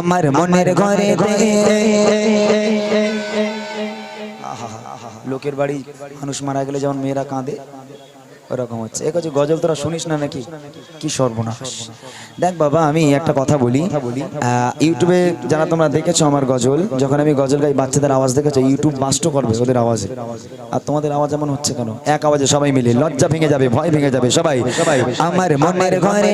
আমার মনের ঘরে লোকের বাড়ি মানুষ মারা গেলে যেমন মেয়েরা কাঁদে ওরকম হচ্ছে। এক হচ্ছে গজল তোরা শুনিস না নাকি? কি সর্বনাশ। দেখ বাবা আমি একটা কথা বলি। ইউটিউবে যারা তোমরা দেখেছ আমার গজল যখন আমি গজল গাই বাচ্চাদের আওয়াজ দেখেছ ইউটিউব বাস্ট করবে ওদের আওয়াজে। আর তোমাদের আওয়াজ এমন হচ্ছে কেন? এক আওয়াজে সবাই মিলে লজ্জা ভেঙে যাবে ভয় ভেঙে যাবে সবাই। সবাই আমার মনের ঘরে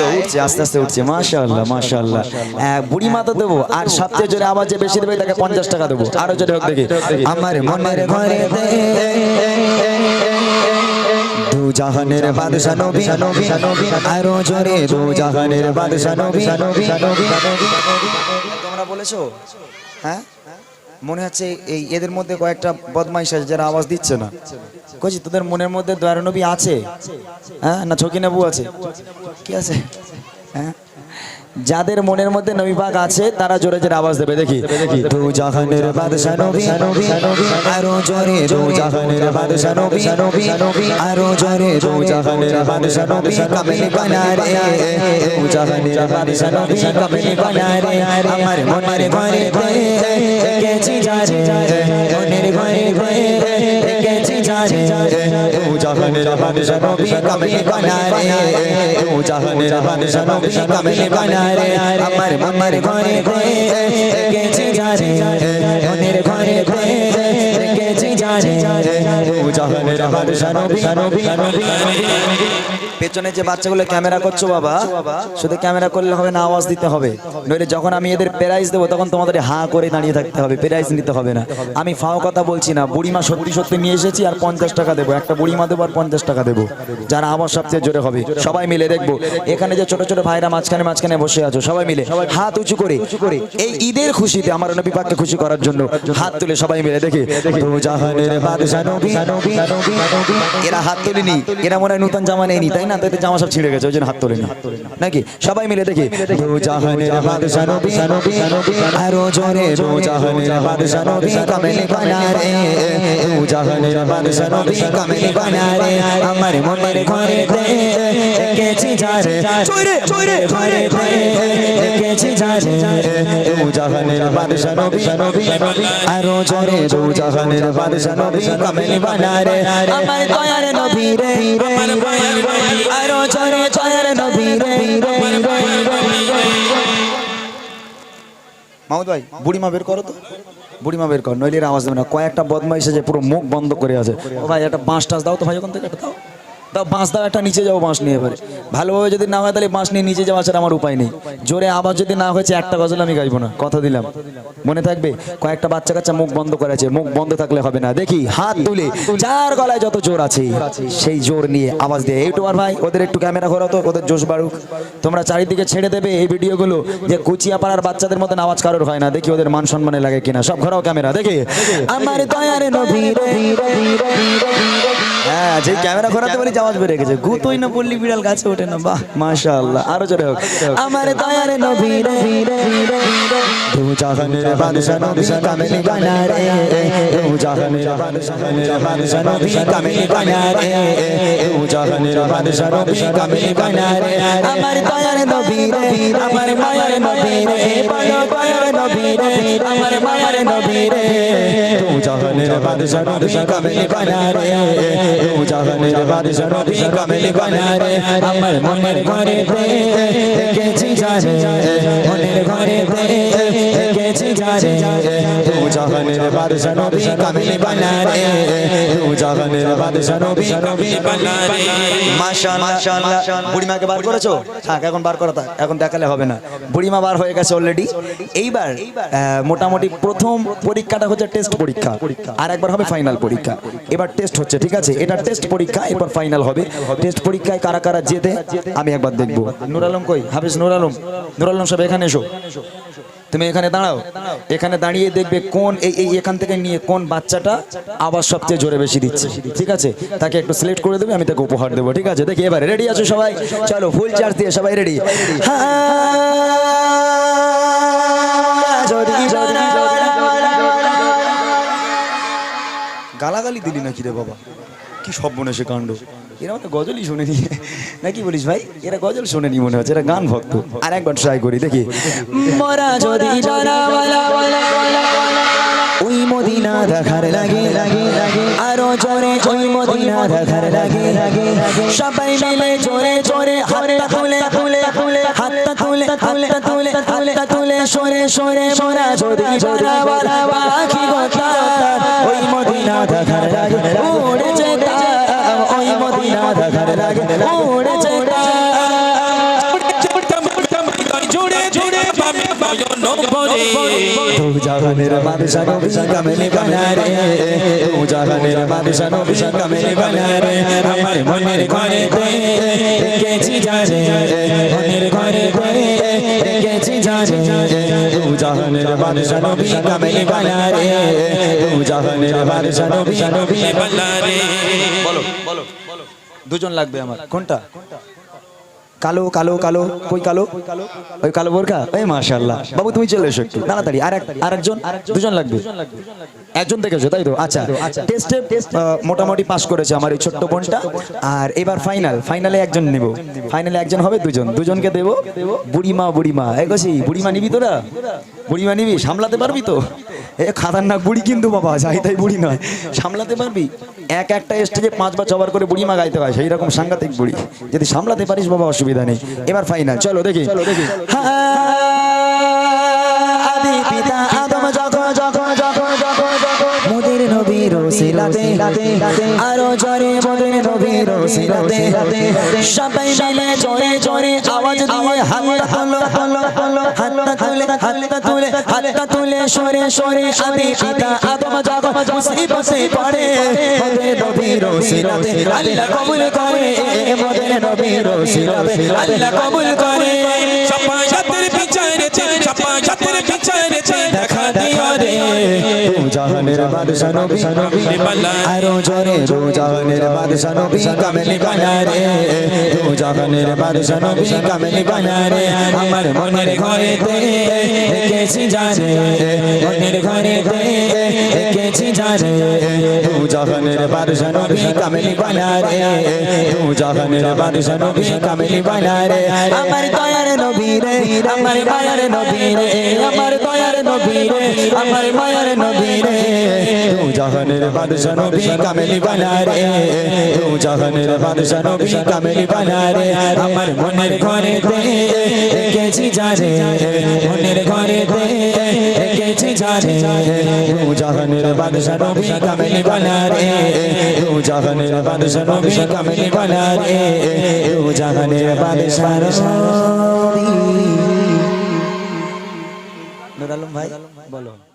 তো উঠছে আস্তে আস্তে উঠছে। মাশাআল্লাহ মাশাআল্লাহ। হ্যাঁ, বুড়ি মাথা দেবো আর সবচেয়ে জোরে আওয়াজ যে বেশি দেবে তাকে পঞ্চাশ টাকা দেবো। আরও জোরে হোক দেখি। আমার মনের ঘরে জাহানের বাদশা নবী আরও জোরে দু জাহানের বাদশা নবী। তোমরা বলেছ? হ্যাঁ? মনে হচ্ছে এই এদের মধ্যে কয়েকটা বদমাইশ আছে যারা আওয়াজ দিচ্ছে না। কইছি তোদের মনের মধ্যে দয়ার নবী আছে? হ্যাঁ না ছকিনাবু আছে? কি আছে? হ্যাঁ? যাদের মনের মধ্যে নবী পাক আছে তারা জোরে জোরে আওয়াজ দেবে দেখি। দু জাহানের বাদশা নবী আরও জোরে দু জাহানের বাদশা নবী আরও জোরে দু জাহানের বাদশা নবী কামিল বানা রে দু জাহানের বাদশা নবী কামিল বানা রে আমার মনের ঘরে মনের ঘরে যারে দু জাহানের বাদশা নবী কামিল বানা রে দু জাহানের বাদশা নবী কামিল বানা রে আমার মনের ঘরে গেছি মনের ঘরে গেছি যারে দু জাহানের বাদশা নবী নবী পেছনে যে বাচ্চাগুলো ক্যামেরা করছ বাবা শুধু ক্যামেরা করলে হবে না আওয়াজ দিতে হবে। নইলে যখন আমি এদের প্রাইজ দেবো তখন তোমাদের হা করে দাঁড়িয়ে থাকতে হবে প্রাইজ নিতে হবে না। আমি ফাও কথা বলছি না বুড়িমা সত্যি সত্যি নিয়ে এসেছি আর পঞ্চাশ টাকা দেবো। একটা বুড়িমা দেবো আর পঞ্চাশ টাকা দেবো। যারা আওয়াজ সবচেয়ে জোরে হবে সবাই মিলে দেখব। এখানে যে ছোট ছোট ভাইরা মাঝখানে মাঝখানে বসে আছো সবাই মিলে হাত উঁচু করে। এই ঈদের খুশিতে আমার নবী পাককে খুশি করার জন্য হাত তুলে সবাই মিলে দেখে। দু জাহানের বাদশা নবী এরা হাত তোলেনি। এরা মনে হয় নতুন জামা নেয়নি তাই না? তাই জামা সব ছিঁড়ে গেছে ওই জন্য হাত তোলেনি। নাকি? সবাই মিলে দেখি। দু জাহানের বাদশা নবী আরও জোরে দু জাহানের বাদশা নবী কামেল বানা রে দু জাহানের বাদশা নবী কামেল বানা রে আমার মনের ঘরে গেছি যারে চোরে চোরে ঘরে গেছি যারে দু জাহানের বাদশা নবী আরও জোরে দু জাহানের বাদশা নবী কামেল বানা রে আমার দয়ার নবী রে আরও জোরে দয়ার নবী রে ভাই বুড়িমা বের করো তো বুড়িমা বের কর নইলে এর আওয়াজ দেবে না কয়েকটা বদমাইশে যে পুরো মুখ বন্ধ করে আছে ভাই একটা বাঁশ টাস দাও তো ভাই ওখান থেকে একটা দাও দাও বাঁশ দাও, একটা নিচে যাব বাঁশ নিয়ে এবারে। ভালোভাবে যদি না হয় তাহলে বাঁশ নিয়ে নিচে যাওয়া আমার উপায় নেই। জোরে আবার যদি না হয়েছে, একটা গজল আমি গাইবো না। কথা দিলাম। মনে থাকবে? কয়েকটা বাচ্চা কাচ্চা মুখ বন্ধ করে আছে। মুখ বন্ধ থাকলে হবে না। দেখি, হাত তুলে। যার গলায় যত জোর আছে, সেই জোর নিয়ে আওয়াজ দিয়ে একটু আর ভাই, ওদের একটু ক্যামেরা ঘোরাও তো, ওদের জোশ বাড়ুক। তোমরা চারিদিকে ছেড়ে দেবে এই ভিডিওগুলো যে কুচিয়া পাড়ার বাচ্চাদের মতন আওয়াজ কারোর হয় না। দেখি ওদের মান সম্মানে লাগে কিনা। সব ঘোরাও ক্যামেরা, দেখি। আমার দয়ারে হ্যাঁ যে ক্যামেরা ঘোরাতে বলি আওয়াজ বেড়ে গেছে। গুতোই না বললি বিড়াল, গাছে ওঠে না, বাহ। মাশাআল্লাহ, আরও জোরে হোক। আমার দয়ারে নবী রে দু জাহানের বাদশা নবী কামেল বানা রে। তুমি জাহানের বাদশা নবী কামেল বানা রে। দু জাহানের বাদশা নবী কামেল বানা রে। আমার নবী রে আমার মায়ার নবী রে বড় দয়ার নবী রে আমার মায়ার নবী রে দু জাহানের বাদশা নবী কামেল বানা রে দু জাহানের বাদশা নবী কামেল বানা রে আমার মনের ঘরে গেছি যারে মনের ঘরে গেছি যারে দু জাহানের বাদশা নবী কামেল বানা রে দু জাহানের বাদশা নবী কামেল বানা রে মাশাআল্লাহ মাশাআল্লাহ। বুড়িমাকে বার করেছ? থাক এখন বার করা থাক। এখন দেখালে হবে না। বুড়িমা বার হয়ে গেছে অলরেডি এইবার মোটামুটি প্রথম পরীক্ষাটা হচ্ছে টেস্ট পরীক্ষা। আর একবার হবে ফাইনাল পরীক্ষা। এবার টেস্ট হচ্ছে ঠিক আছে? এটা টেস্ট পরীক্ষা এরপর ফাইনাল হবে। টেস্ট পরীক্ষায় কারা কারা যেতে আমি একবার দেখব। নুর আলম কই? হাফিজ নুর আলম নুর আলম সাহেব এখানে এসো। তুমি এখানে দাঁড়াও। এখানে দাঁড়িয়ে দেখবে কোন এই এখান থেকে নিয়ে কোন বাচ্চাটা আবার সবচেয়ে জোরে বেশি দিচ্ছে। ঠিক আছে? তাকে একটু সিলেক্ট করে দেবে, আমি তাকে উপহার দেবো। ঠিক আছে? দেখি এবারে রেডি আছো সবাই? চলো ফুল চার্জ দিয়ে সবাই রেডি গালাগালি দিলি নাকি রে বাবা? কি সব মনে সে কাণ্ড। এরা মানে গজলই শুনে নিয়ে নাকি বলিস ভাই এরা গজল শোনেনি মনে হচ্ছে এরা গান ভক্ত আর একবার ট্রাই করি দেখি মরা যদি জানা ওয়ালা ওয়ালা ওয়ালা ওয়ালা ওই মদিনা দেখার লাগে লাগে লাগে আরও জোরে ওই মদিনা দেখার লাগে লাগে সবাই মিলে জোরে জোরে হাতটা তুলে তুলে তুলে হাতটা তুলে হাতটা তুলে হাতটা তুলে সরে সরে মোরা যদি জানা ওয়ালা পাখি গোটা ভরে তু জাহানের বাদশা নবী কামেলে বানা রে তু জাহানের বাদশা নবী কামেলে বানা রে আমার মনের ঘরে তে রেখেছি জানে মনের ঘরে তে রেখেছি জানে তু জাহানের বাদশা নবী কামেলে বানা রে তু জাহানের বাদশা নবী নবী বালারে বলো বলো দুজন লাগবে আমার। কোনটা কোনটা? কালো কালো কালো, কই কালো? ওই কালো বোরখা এই মাশাআল্লাহ। বাবু, তুমি চলে এসো একটু। তাড়াতাড়ি, আর এক আরেকজন দুজন লাগবে? একজন দেখেছ তাই তো? আচ্ছা টেস্টে মোটামুটি পাস করেছে আমার এই ছোট্ট বোনটা। আর এবার ফাইনাল ফাইনালে একজন নেব। ফাইনালে একজন হবে দুজন। দুজনকে দেবো। বুড়িমা বুড়িমা। এই কছি বুড়িমা নিবি তোরা? বুড়িমা নিবি সামলাতে পারবি তো? এ খাতারনাক বুড়ি কিন্তু বাবা যাই তাই বুড়ি নয়। সামলাতে পারবি? এক একটা স্টেজে পাঁচবার ছবার করে বুড়িমা গাইতে হয় সেই রকম সাংঘাতিক বুড়ি। যদি সামলাতে পারিস বাবা অসুবিধা নেই। এবার ফাইনাল চলো দেখি। চলো পিতা আদম সিলাতে আরও জোরে মোদের নবীর সিলাতে সবাই মিলে জোরে জোরে আওয়াজ দিয়ে হাতটা তুলো, হাতটা তুলে হাতটা তুলে হাতটা তুলে, সরে সরে, আদি পিতা আদম যখন মুসিবতে পড়ে। মোদের নবীর সিলাতে আল্লাহ কবুল করে। মোদের নবীর সিলাতে আল্লাহ কবুল করে। সপায়াতের বিচারেতে সপায়াতের বিচারেতে দেখা দিও রে তু জাহানের বাদশা নবী আরও জোরে তু জাহানের বাদশা নবী কামেলি বানা রে তু জাহানের বাদশা নবী কামেলি বানা রে আমার মনের ঘরেতে রেখেছি জানে মনের ঘরেতে রেখেছি জানে তু জাহানের বাদশা নবী কামেলি বানারে। তু জাহানের বাদশা নবী কামেলি বানারে। আমার দয়ার নবী রে, আমার মায়ার নবী রে, আমার দয়ার নবী রে, আমার মায়ার নবী রে। জাহানের বাদশা নবী কামেলি বানা রে তু জাহানের বাদশা নবী কামেলি বানা রে আমার মনের ঘরে তে রেখেছি জানে মনের ঘরে তে রেখেছি জানে তু জাহানের বাদশা নবী কামেলি বানা রে তু জাহানের বাদশা নবী কামেলি বানা রে তু জাহানের বাদশা নবী। নুর আলম ভাই, বলো।